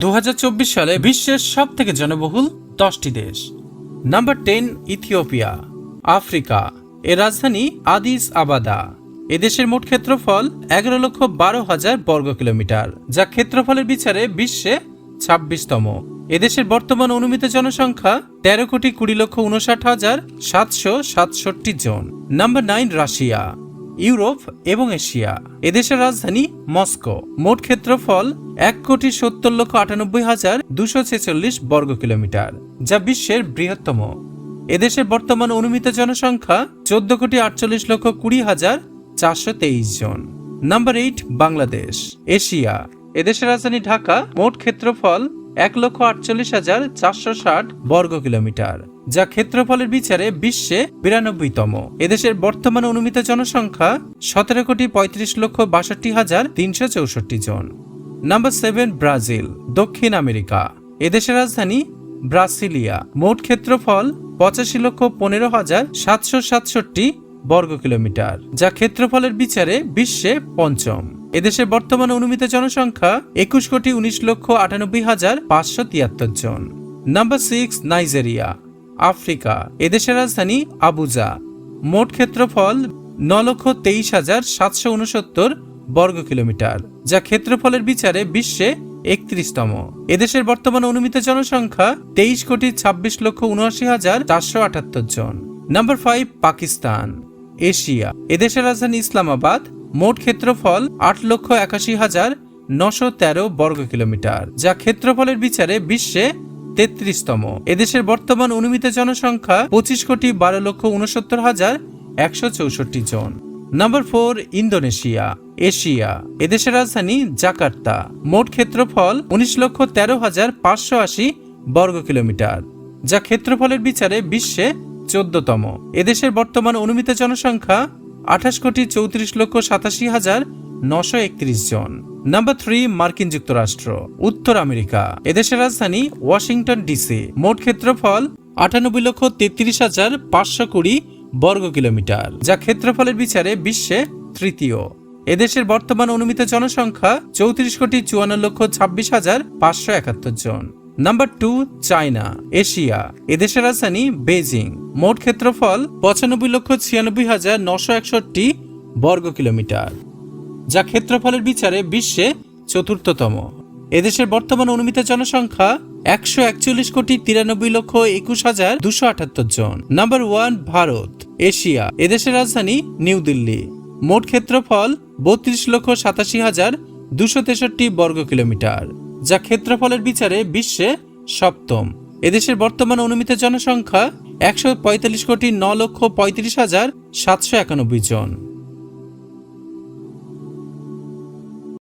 দু হাজার চব্বিশ সালে বিশ্বের সব থেকে জনবহুল দশটি দেশ। Number ten, Ethiopia. আফ্রিকা। এর রাজধানী আদিস আবাদা। এদেশের মোট ক্ষেত্রফল এগারো লক্ষ বারো হাজার বর্গ কিলোমিটার, যা ক্ষেত্রফলের বিচারে বিশ্বে ছাব্বিশতম। এদেশের বর্তমান অনুমিত জনসংখ্যা তেরো কোটি কুড়ি লক্ষ উনষাট হাজার সাতশো সাতষট্টি জন। Number nine, Russia. ইউরোপ এবং এশিয়া। এদেশের রাজধানী মস্কো। মোট ক্ষেত্রফল এক কোটি সত্তর লক্ষ আটানব্বই হাজার দুশো ছেচল্লিশ বর্গ কিলোমিটার, যা বিশ্বের বৃহত্তম। এদেশের বর্তমান অনুমিত জনসংখ্যা চোদ্দ কোটি আটচল্লিশ লক্ষ কুড়ি হাজার চারশো তেইশ জন। Number eight, Bangladesh. এশিয়া। এদেশের রাজধানী ঢাকা, মোট ক্ষেত্রফল এক লক্ষ আটচল্লিশ হাজার চারশো ষাট বর্গ কিলোমিটার, যা ক্ষেত্রফলের বিচারে বিশ্বে বিরানব্বইতম। এদেশের বর্তমান অনুমিত জনসংখ্যা সতেরো কোটি পঁয়ত্রিশ লক্ষ বাষট্টি হাজার তিনশো চৌষট্টি জন। নাম্বার সেভেন, ব্রাজিল, দক্ষিণ আমেরিকা। এদেশের রাজধানী, ব্রাসিলিয়া। মোট ক্ষেত্রফল পঁচাশি লক্ষ পনেরো হাজার সাতশো সাতষট্টি বর্গ কিলোমিটার, যা ক্ষেত্রফলের বিচারে বিশ্বে পঞ্চম। এদেশের বর্তমান অনুমিত জনসংখ্যা একুশ কোটি উনিশ লক্ষ আটানব্বই হাজার পাঁচশো তিয়াত্তর জন। নাম্বার সিক্স নাইজেরিয়া আফ্রিকা এদেশের রাজধানী আবুজা মোট ক্ষেত্রফল ন লক্ষ তেইশ হাজার সাতশো উনসত্তর বর্গ কিলোমিটার, যা ক্ষেত্রফলের বিচারে বিশ্বে একত্রিশতম। এদেশের বর্তমান অনুমিত জনসংখ্যা তেইশ কোটি ছাব্বিশ লক্ষ উনআশি হাজার চারশো আটাত্তর জন। নাম্বার ফাইভ পাকিস্তান এশিয়া এদেশের রাজধানী ইসলামাবাদ। মোট ক্ষেত্রফল আট লক্ষ একাশি হাজার নশো তেরো বর্গ কিলোমিটার, যা ক্ষেত্রফলের বিচারে বিশ্বে তেত্রিশতম। এদেশের বর্তমান অনুমিত জনসংখ্যা পঁচিশ কোটি বারো লক্ষ উনসত্তর হাজার একশো চৌষট্টি জন। Number four, Indonesia, Asia. এদেশের রাজধানী জাকার্তা। মোট ক্ষেত্রফল উনিশ লক্ষ তেরো হাজার পাঁচশো আশি বর্গ কিলোমিটার, যা ক্ষেত্রফলের বিচারে বিশ্বে চোদ্দতম। এদেশের বর্তমান অনুমিত জনসংখ্যা আঠাশ কোটি চৌত্রিশ লক্ষ সাতাশি হাজার নশো একত্রিশ জন। নাম্বার থ্রি, মার্কিন যুক্তরাষ্ট্র, উত্তর আমেরিকা। এদেশের রাজধানী ওয়াশিংটন ডিসি। মোট ক্ষেত্রফল আটানব্বই লক্ষ তেত্রিশ হাজার পাঁচশো কুড়ি বর্গ কিলোমিটার, যা ক্ষেত্রফলের বিচারে বিশ্বে তৃতীয়। এদেশের বর্তমান অনুমিত জনসংখ্যা চৌত্রিশ কোটি চুয়ান্ন লক্ষ ছাব্বিশ হাজার পাঁচশো একাত্তর জন। নাম্বার টু চায়না এশিয়া এদেশের রাজধানী বেজিং মোট ক্ষেত্রফল পঁচানব্বই লক্ষ ছিয়ানব্বই হাজার নশো একষট্টি বর্গ কিলোমিটার। যা ক্ষেত্রফলের বিচারে বিশ্বে চতুর্থতম। এদেশের বর্তমান অনুমিত জনসংখ্যা একশো একচল্লিশ কোটি তিরানব্বই লক্ষ একুশ হাজার দুশো আটাত্তর জন। নাম্বার ওয়ান ভারত এশিয়া এদেশের রাজধানী নিউ দিল্লি। মোট ক্ষেত্রফল বত্রিশ লক্ষ সাতাশি হাজার দুশো তেষট্টি বর্গ কিলোমিটার। যা ক্ষেত্রফলের বিচারে বিশ্বে সপ্তম। এদেশের বর্তমান অনুমিত জনসংখ্যা একশো পঁয়তাল্লিশ কোটি ন লক্ষ পঁয়ত্রিশ হাজার সাতশো একানব্বই জন।